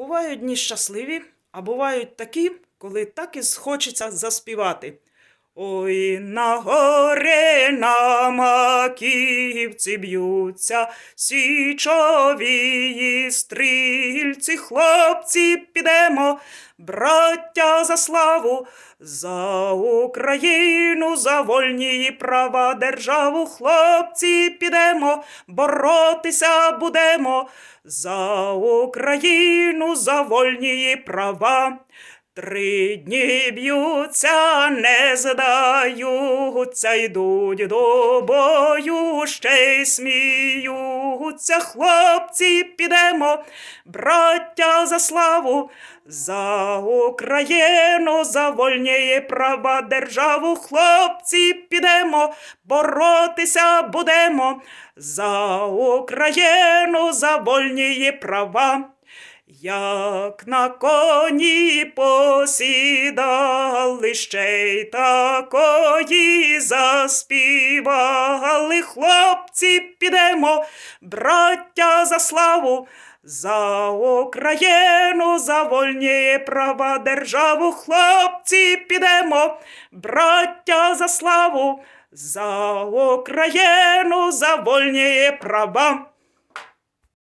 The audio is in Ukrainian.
Бувають дні щасливі, а бувають такі, коли так і схочеться заспівати. Ой, на горі на маківці б'ються січові стрільці, хлопці, підемо, браття за славу, за Україну, за вольні права державу, хлопці, підемо, боротися будемо, за Україну, за вольні права. Три дні б'ються, не здаються, йдуть до бою, ще й сміються. Хлопці, підемо, браття за славу, за Україну, за вольні права державу. Хлопці, підемо, боротися будемо, за Україну, за вольні права. Як на коні посідали, ще й такої заспівали, хлопці, підемо, браття за славу, за Україну, за вольні права державу, хлопці, підемо, браття за славу, за Україну, за вольні права.